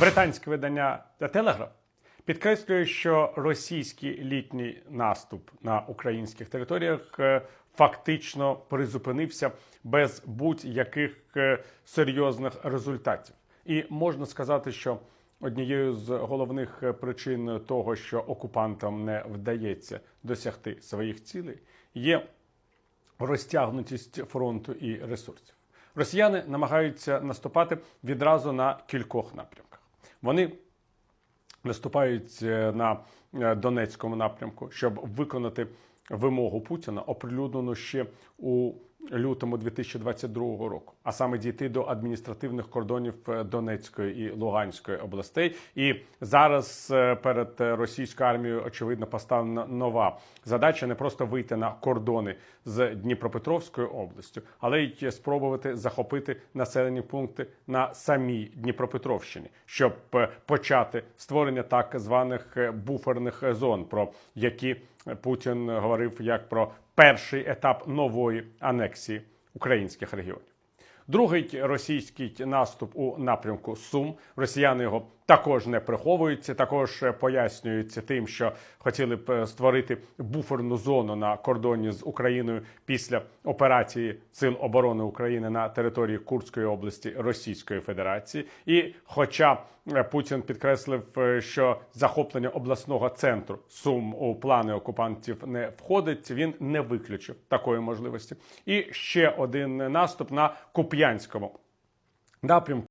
Британське видання Telegraph підкреслює, що російський літній наступ на українських територіях е, фактично призупинився без будь-яких е, серйозних результатів. І можна сказати, що однією з головних е, причин того, що окупантам не вдається досягти своїх цілей, є розтягнутість фронту і ресурсів. Росіяни намагаються наступати відразу на кількох напрямках. Вони наступають е, на е, Донецькому напрямку, щоб виконати вимогу Путіна, оприлюднену ще у лютому 2022 року, а саме дійти до адміністративних кордонів е, Донецької і Луганської областей. І зараз е, перед е, російською армією очевидно поставлена нова задача не просто вийти на кордони з Дніпропетровською областю, але й спробувати захопити населені пункти на самій Дніпропетровщині, щоб почати створення так званих буферних зон, про які Путін говорив як про перший етап нової анексії українських регіонів. Другий російський наступ у напрямку Сум. Росіяни його також не приховуються, також пояснюються тим, що хотіли б е, створити буферну зону на кордоні з Україною після операції Сил оборони України на території Курської області Російської Федерації. І, хоча е, Путін підкреслив, е, що захоплення обласного центру Сум у плани окупантів не входить, він не виключив такої можливості. І ще один наступ на Куп'янському напрямку.